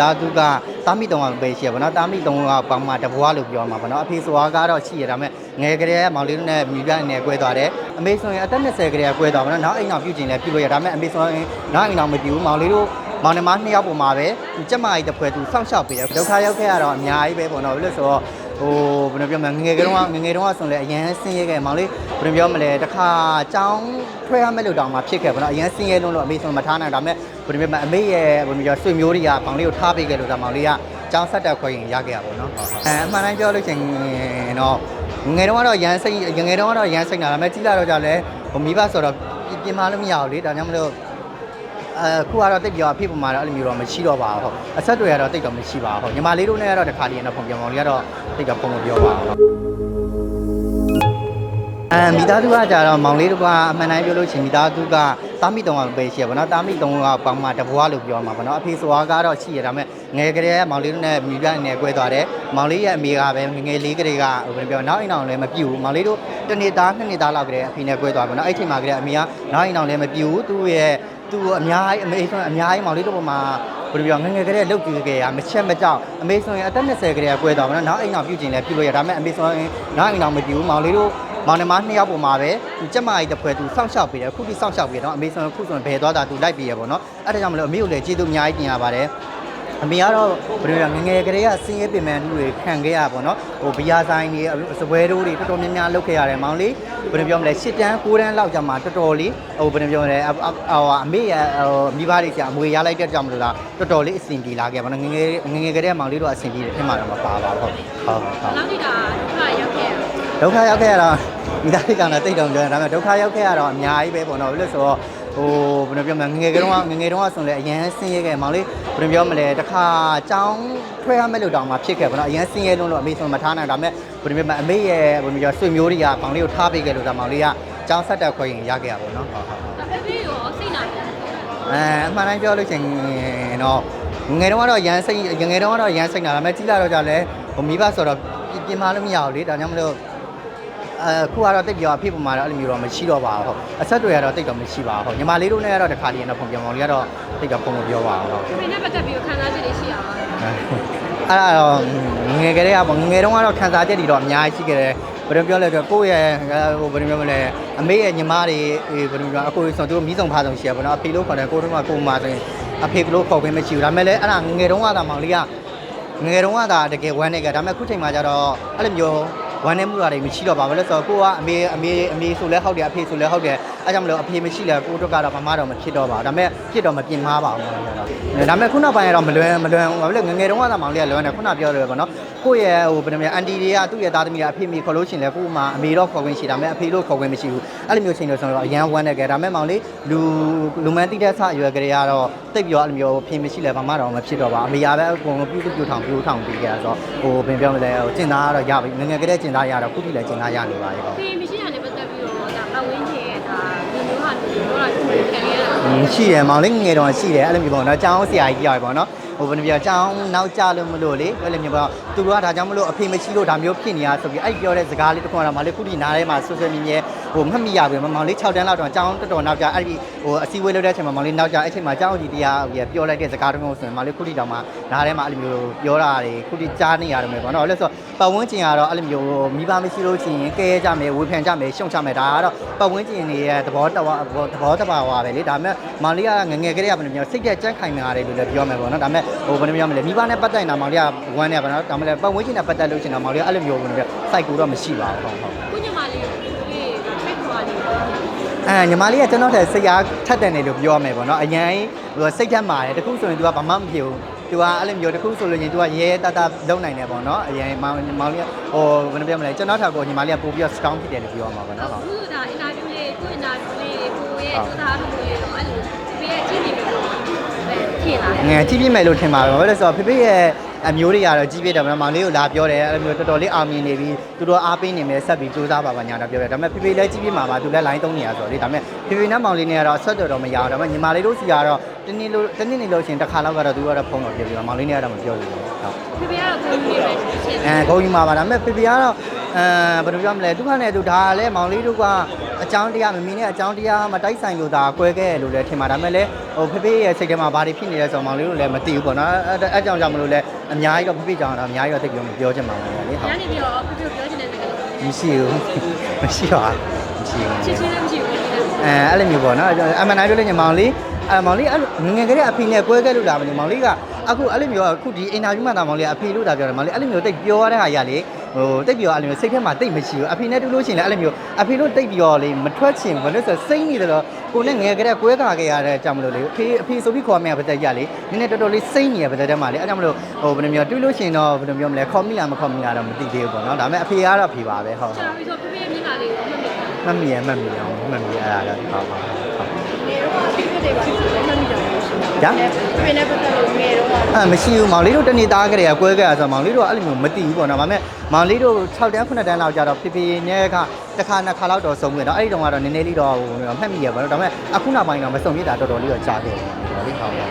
သားစုကတာမီတုံကပဲရှိရပါတော့တာမီတုံကပေါင်းမှတဘွားလို့ပြောမှာပါနော်အဖေဆိုကတော့ရှိရဒါပေမဲ့ငယ်ကလေးကမောင်လေးတို့နဲ့မိဘနဲ့ကွဲသွားတယ်အမေဆိုရင်အသက်20ကလေးကကွဲသွားပါတော့နောက်အိမ်အောင်ပြုကျင်လည်းပြုလို့ရဒါပေမဲ့အမေဆိုရင်နောက်အိမ်အောင်မပြုဘူးမောင်လေးတို့မောင်နှမနှစ်ယောက်ပုံမှာပဲသူကြက်မကြီးတစ်ဖွဲသူစောင့်ရှောက်ပေးတယ်ဒုက္ခရောက်ခဲ့ရတော့အများကြီးပဲပေါ့နော်ဘယ်လိုဆိုတော့ဟိုဘယ်လိုပြောမလဲငငယ်ကလေးကငငယ်တုန်းကဆိုရင်လည်းအရန်ဆင်းရဲခဲ့မောင်လေးဘယ်လိုပြောမလဲတခါကြောင်းထွဲရမယ်လို့တောင်မှဖြစ်ခဲ့ပါတော့အရန်ဆင်းရဲလုံးလို့အမေဆိုမထားနိုင်ဒါပေမဲ့ ဘယ်လိုပြောမလဲအမေရဲ့ဘယ်လိုပြောဆွေမျိုးတွေကမောင်လေးကိုထားပေးခဲ့လို့ဒါမောင်လေးကကြောင်းဆက်တက်ခွဲရင်ရခဲ့ရပါတော့အဲအမှန်တိုင်းပြောလို့ရှိရင်တော့ငငယ်တုန်းကတော့ရန်စိတ်ငငယ်တုန်းကတော့ရန်စိတ်နာဒါပေမဲ့ကြီးလာတော့ကြလဲဟိုမိဘဆိုတော့ပြင်မလို့မရဘူးလေဒါကြောင့်မလို့အခုကတော့တိတ်ပြောအဖြစ်ပုံမှာတော့အဲ့လိုမျိုးတော့မရှိတော့ပါဘူးဟုတ်အဆက်တွေကတော့တိတ်တော့မရှိပါဘူးဟုတ်ညီမလေးတို့နဲ့ကတော့တခါတည်းတော့ပုံပြောင်းအောင်လေးကတော့တိတ်တော့ပုံမပြောပါဘူးအဲမိသားစုကကြတော့မောင်လေးတို့ကအမှန်တိုင်းပြောလို့ရှိရင်မိသားစုက တာမီတုံကပဲရှိရပါတော့တာမီတုံကပေါင်းမှတဘွားလို့ပြောမှာပါနော်အဖေဆိုကတော့ရှိရဒါပေမဲ့ငယ်ကလေးကမောင်လေးတို့နဲ့မိဘနဲ့ကွဲသွားတယ်မောင်လေးရဲ့အမေကပဲငငယ်လေးကလေးကဟိုဘယ်လိုပြောနောက်အိမ်အောင်လည်းမပြူဘူးမောင်လေးတို့တနေ့သားနှစ်နှစ်သားလောက်ကလေးအဖေနဲ့ကွဲသွားပါတော့အဲ့ချိန်မှာကလေးအမေကနောက်အိမ်အောင်လည်းမပြူဘူးသူ့ရဲ့သူအများကြီးအမေဆိုအများကြီးမောင်လေးတို့ပေါ်မှာဘယ်လိုပြောငငယ်ကလေးလုတ်ကြည့်ခဲ့ရမချက်မကြောက်အမေဆိုရင်အသက်20ကလေးကကွဲသွားပါတော့နောက်အိမ်အောင်ပြုကျင်လည်းပြုလို့ရဒါပေမဲ့အမေဆိုရင်နောက်အိမ်အောင်မပြူဘူးမောင်လေးတို့ မောင်နှမနှစ်ယောက်ပုံမှာပဲသူကြက်မကြီးတစ်ဖွဲသူစောင့်ရှောက်ပေးတယ်ခုထိစောင့်ရှောက်ပေးတယ်နော်အမေဆိုရင်ခုဆိုရင်ဘယ်သွားတာသူလိုက်ပေးရပေါ့နော်အဲ့ဒါကြောင့်မလို့အမေကိုလည်းကျေးဇူးအများကြီးတင်ရပါတယ်အမေကတော့ဘယ်လိုလဲငငယ်ကလေးကစင်းရဲပင်ပန်းလူတွေခံခဲ့ရပါတော့ဟိုဘီယာဆိုင်တွေစပွဲတိုးတွေတော်တော်များများလုပ်ခဲ့ရတယ်မောင်လေးဘယ်လိုပြောမလဲ၈တန်း၉တန်းလောက်ကြာမှတော်တော်လေးဟိုဘယ်လိုပြောမလဲဟိုအမေရဟိုမိဘတွေကြာအမွေရလိုက်တဲ့ကြောင့်မလို့လားတော်တော်လေးအဆင်ပြေလာခဲ့ပါတော့ငငယ်ငငယ်ကလေးကမောင်လေးတို့အဆင်ပြေတယ်ထင်မှာတော့မပါပါဘူးဟုတ်ဟုတ်ဟုတ်နောက်တိတာဒုက္ခရောက်ခဲ့ရဒုက္ခရောက်ခဲ့ရတော့ မိသားစုကလည်းတိတ်တောင်ပြောတယ်ဒါပေမဲ့ဒုက္ခရောက်ခဲ့ရတော့အများကြီးပဲပေါ့နော်ဘယ်လိုဆိုတော့ဟိုဘယ်လိုပြောမလဲငငယ်ကလေးကငငယ်တုန်းကဆိုရင်လည်းအရန်ဆင်းရဲခဲ့မောင်လေးဘယ်လိုပြောမလဲတခါကြောင်းထွဲရမယ်လို့တောင်မှဖြစ်ခဲ့ပေါ့နော်အရန်ဆင်းရဲလုံးလို့အမေဆိုမထားနိုင်ဒါပေမဲ့ဘယ်လိုပြောမလဲအမေရဲ့ဘယ်လိုပြောဆွေမျိုးတွေကမောင်လေးကိုထားပေးခဲ့လို့ဒါမောင်လေးကကြောင်းဆက်တက်ခွဲရင်ရခဲ့ရပါတော့ဟုတ်ဟုတ်အဖေဖေရောစိတ်နာတယ်အဲအမှန်တိုင်းပြောလို့ရှိရင်တော့ငယ်တုန်းကတော့ရန်စိတ်ငယ်တုန်းကတော့ရန်စိတ်နာဒါပေမဲ့ကြီးလာတော့ကြလဲဟိုမိဘဆိုတော့ပြင်မလို့မရဘူးလေဒါကြောင့်မလို့ အခုကတော့တိတ်ပြောအဖြစ်ပုံမှာတော့အဲ့လိုမျိုးတော့မရှိတော့ပါဘူးဟုတ်အဆက်တွေကတော့တိတ်တော့မရှိပါဘူးဟုတ်ညီမလေးတို့နဲ့ကတော့တခါတည်းတော့ပုံပြောင်းအောင်လေးကတော့တိတ်တော့ပုံမပြောပါဘူးဟုတ်ဖေဖေနဲ့ပတ်သက်ပြီးခံစားချက်တွေရှိရပါအဲ့ဒါတော့ငယ်ကလေးကပေါ့ငယ်တုန်းကတော့ခံစားချက်တွေတော့အများကြီးရှိခဲ့တယ်ဘယ်လိုပြောလဲဆိုတော့ကိုယ့်ရဲ့ဟိုဘယ်လိုပြောမလဲအမေရဲ့ညီမတွေဘယ်လိုပြောအကိုဆိုသူတို့မိဆောင်ဖားဆောင်ရှိရပါတော့အဖေလို့ခေါ်တယ်ကိုတို့ကကိုမဆိုရင်အဖေကလို့ခေါ်ခွင့်မရှိဘူးဒါပေမဲ့လည်းအဲ့ဒါငယ်တုန်းကသာမောင်လေးကငယ်တုန်းကသာတကယ်ဝမ်းနေကြဒါပေမဲ့ခုချိန်မှာကျတော့အဲ့လိုမျိုး ဝမ်းနေမှုတွေမရှိတော့ပါဘူးလို့ဆိုတော့ကိုကအမေအမေအမေဆိုလဲဟုတ်တယ်အဖေဆိုလဲဟုတ်တယ်အဲကြောင့်မလို့အဖေမရှိလဲကိုတို့ကတော့မမတော့မဖြစ်တော့ပါဘူးဒါပေမဲ့ဖြစ်တော့မပြင်မားပါဘူးဒါပေမဲ့ခုနောက်ပိုင်းကတော့မလွယ်မလွယ်ဘာဖြစ်လဲငငယ်တုန်းကသာမောင်လေးကလွယ်တယ်ခုနပြောတယ်ပေါ့နော်ကိုယ့်ရဲ့ဟိုဘယ်လိုမျိုးအန်တီတွေကသူ့ရဲ့သားသမီးကအဖေမိခေါ်လို့ရှိရင်လဲကို့မှာအမေတော့ခေါ်ခွင့်ရှိတာမဲ့အဖေလို့ခေါ်ခွင့်မရှိဘူးအဲ့လိုမျိုးချိန်လို့ဆိုတော့အရန်ဝမ်းနေကြဒါပေမဲ့မောင်လေးလူလူမန်းတိတဲ့ဆအရွယ်ကလေးကတော့တိတ်ပြောအဲ့လိုမျိုးဖေမရှိလဲဘာမှတော့မဖြစ်တော့ပါအမေရပဲအကုန်လုံးပြုစုပြုထောင်ပြုထောင်ပြီးကြဆိုတော့ဟိုဘယ်ပြောမလဲဟိုကျင်သားကတော့ရပြီငငယ်ကလေးကျင်သားရတော့ခုထိလည်းကျင်သားရနေပါရဲ့ဟုတ်ဖေမရှိတာနဲ့ပတ်သက်ပြီးတော့ဒါပတ်ဝန်းကျင်ရဲ့ဒါဒီမျိုးဟာဒီမျိုးလာခံရတာอืมရှိတယ်မောင်လေးငငယ်တော့ရှိတယ်အဲ့လိုမျိုးပေါ့နော်ကျောင်းဆရာကြီးကြောက်ပေါ့နော်ဟိုဘယ်လိုပြောကျောင်းနောက်ကြလို့မလို့လေအဲ့လိုမျိုးပေါ့သူတို့ကဒါကြောင့်မလို့အဖေမရှိလို့ဒါမျိုးဖြစ်နေရဆိုပြီးအဲ့ပြောတဲ့စကားလေးတစ်ခုကတော့မောင်လေးခုထိနားထဲမှာဆွဆွမြင်းမြဲ ဟိုမှတ်မိရပြီမောင်လေး6တန်းလောက်တော့ကျောင်းတော်တော်နောက်ကြအဲ့ဒီဟိုအစည်းအဝေးလုပ်တဲ့အချိန်မှာမောင်လေးနောက်ကြအဲ့ချိန်မှာကျောင်းကြီးတရားပြောလိုက်တဲ့စကားတစ်ခုဆိုရင်မောင်လေးခုထိတောင်မှနားထဲမှာအဲ့လိုမျိုးပြောတာတွေခုထိကြားနေရတယ်မယ်ပေါ့နော်အဲ့လိုဆိုပတ်ဝန်းကျင်ကတော့အဲ့လိုမျိုးမိဘမရှိလို့ရှိရင်ကဲကြမယ်ဝေဖန်ကြမယ်ရှုံချမယ်ဒါကတော့ပတ်ဝန်းကျင်တွေရဲ့သဘောတဝသဘောတဘာဝပဲလေဒါပေမဲ့မောင်လေးကငငယ်ကလေးကဘယ်လိုမျိုးစိတ်သက်ကြက်ခိုင်နေရတယ်လို့လည်းပြောမယ်ပေါ့နော်ဒါပေမဲ့ဟိုဘယ်လိုမျိုးမလဲမိဘနဲ့ပတ်သက်နေတာမောင်လေးကဝမ်းနေပါတော့ဒါပေမဲ့ပတ်ဝန်းကျင်နဲ့ပတ်သက်လို့ရှိရင်တော့မောင်လေးကအဲ့လိုမျိုးဘယ်လိုမျိုးစိုက်ကူတော့မရှိပါဘူးဟုတ်ဟုတ် ညီမလေးကကျွန်တော်ထက်စိတ်အားထက်တယ်နေလို့ပြောမယ်ပေါ့နော်အရင်ဟိုစိတ်ထက်မာတယ်တခုဆိုရင် तू ကဘာမှမဖြစ်ဘူး तू ကအဲ့လိုမျိုးတခုဆိုလို့ရင် तू ကရဲရဲတတလုံနိုင်တယ်ပေါ့နော်အရင်မောင်မောင်လေးကဟိုဘယ်လိုပြောမလဲကျွန်တော်ထက်ကိုညီမလေးကပို့ပြီးတော့ strong ဖြစ်တယ်လို့ပြောမှာပေါ့နော်ဟုတ် အခုဒါအင်တာဗျူးလေးကိုအင်တာဗျူးလေးကိုရဲ့စကားလို့လေးတော့အဲ့လိုဖေရဲ့ကြည့်နေလို့ပဲထင်လာတယ် ငယ်ကြီးပြည့်မယ်လို့ထင်ပါတယ်ဘာလို့လဲဆိုတော့ဖေဖေရဲ့ အမျိုးတွေကတော့ကြီးပြည့်တယ်ဗျာမောင်လေးကိုလာပြောတယ်အဲ့လိုမျိုးတော်တော်လေးအောင်မြင်နေပြီးသူတို့အားပေးနေမယ်ဆက်ပြီးစူးစမ်းပါပါညာတော့ပြောတယ်ဒါပေမဲ့ဖေဖေလည်းကြီးပြည့်မှာပါသူလည်း line သုံးနေရဆိုတော့လေဒါပေမဲ့ဖေဖေနဲ့မောင်လေးနဲ့ကတော့ဆက်တော်တော်မရအောင်ဒါပေမဲ့ညီမလေးတို့စီကတော့တနေ့လို့တနေ့နေလို့ရှိရင်တစ်ခါလောက်ကတော့သူကတော့ဖုန်းတော့ပြောပြီးတော့မောင်လေးနဲ့ကတော့မပြောဘူးဟုတ်ဖေဖေကတော့ကိုကြီးနေပဲရှင်းအဲဂုံကြီးမှာပါဒါပေမဲ့ဖေဖေကတော့ အဲဘယ်လိုပြောမလဲသူကလည်းသူဒါလည်းမောင်လေးတို့ကဟအကြောင်းတရားမမီနဲ့အကြောင်းတရားမတိုက်ဆိုင်လို့ဒါကွဲခဲ့လို့လည်းထင်ပါဒါပေမဲ့လည်းဟိုဖေဖေရဲ့စိတ်ထဲမှာဘာတွေဖြစ်နေလဲဆိုတော့မောင်လေးတို့လည်းမသိဘူးပေါ့နော်အဲအဲအကြောင်းကြောင့်မလို့လည်းအများကြီးတော့ဖေဖေကြောင့်တော့အများကြီးတော့သိပြောမပြောချင်ပါဘူးလေဟုတ်ညနေပြီးတော့ပြပြပြောချင်တဲ့စကားလုံးမရှိဘူးမရှိပါမရှိဘူးချစ်ချင်းလည်းမရှိဘူးလေအဲအဲ့လိုမျိုးပေါ့နော်အမှန်တိုင်းပြောလို့ညမောင်လေးအဲမောင်လေးအဲ့လိုငယ်ငယ်ကလေးအဖေနဲ့ကွဲခဲ့လို့လာမလို့မောင်လေးက အခုအဲ့လိုမျိုးအခုဒီအင်တာဗျူးမှာတာမောင်လေးအဖေလို့တာပြောတယ်မောင်လေးအဲ့လိုမျိုးတိတ်ပြောရတဲ့ဟာရလေဟိုတိတ်ပြောအဲ့လိုမျိုးစိတ်ထဲမှာတိတ်မရှိဘူးအဖေနဲ့တူလို့ရှိရင်လည်းအဲ့လိုမျိုးအဖေလို့တိတ်ပြောလေမထွက်ချင်ဘူးလို့ဆိုစိတ်နေတယ်တော့ကိုနဲ့ငယ်ကလေးကွဲကာခဲ့ရတဲ့ကြောင့်မလို့လေအဖေအဖေဆိုပြီးခေါ်မယ်ပသက်ရလေနည်းနည်းတော်တော်လေးစိတ်နေရပသက်တဲ့မှာလေအဲ့ကြောင့်မလို့ဟိုဘယ်လိုမျိုးတူလို့ရှိရင်တော့ဘယ်လိုမျိုးမလဲခေါ်မိလားမခေါ်မိလားတော့မသိသေးဘူးပေါ့နော်ဒါပေမဲ့အဖေကတော့အဖေပါပဲဟုတ်ကျွန်တော်ပြီးဆိုပြပြမျက်နှာလေးကိုမှတ်မိတာမှတ်မိရမှတ်မိအောင်မှတ်မိရအဲ့ဒါတော့ဟုတ်ပါဟုတ်နေတော့ဒီဖြစ်တွေပါဆိုလည်းမှတ်မိတယ်လို့ရှိတယ် ညာ။ပြင်းနေပတ်သက်လို့ငယ်တော့အဲမရှိဘူးမောင်လေးတို့တနေ့သားကလေးကကွဲခဲ့ရဆိုတော့မောင်လေးတို့ကအဲ့လိုမျိုးမသိဘူးပေါ့နော်ဒါပေမဲ့မောင်လေးတို့6တန်း9တန်းလောက်ကြာတော့ဖေဖေနဲ့ကတစ်ခါနှစ်ခါလောက်တော့စုံခဲ့တော့အဲ့ဒီတုန်းကတော့နည်းနည်းလေးတော့ဟိုမှတ်မိရပါတော့ဒါပေမဲ့အခုနောက်ပိုင်းတော့မစုံပြတာတော်တော်လေးတော့ကြာခဲ့တယ်ဟုတ်လေဟုတ်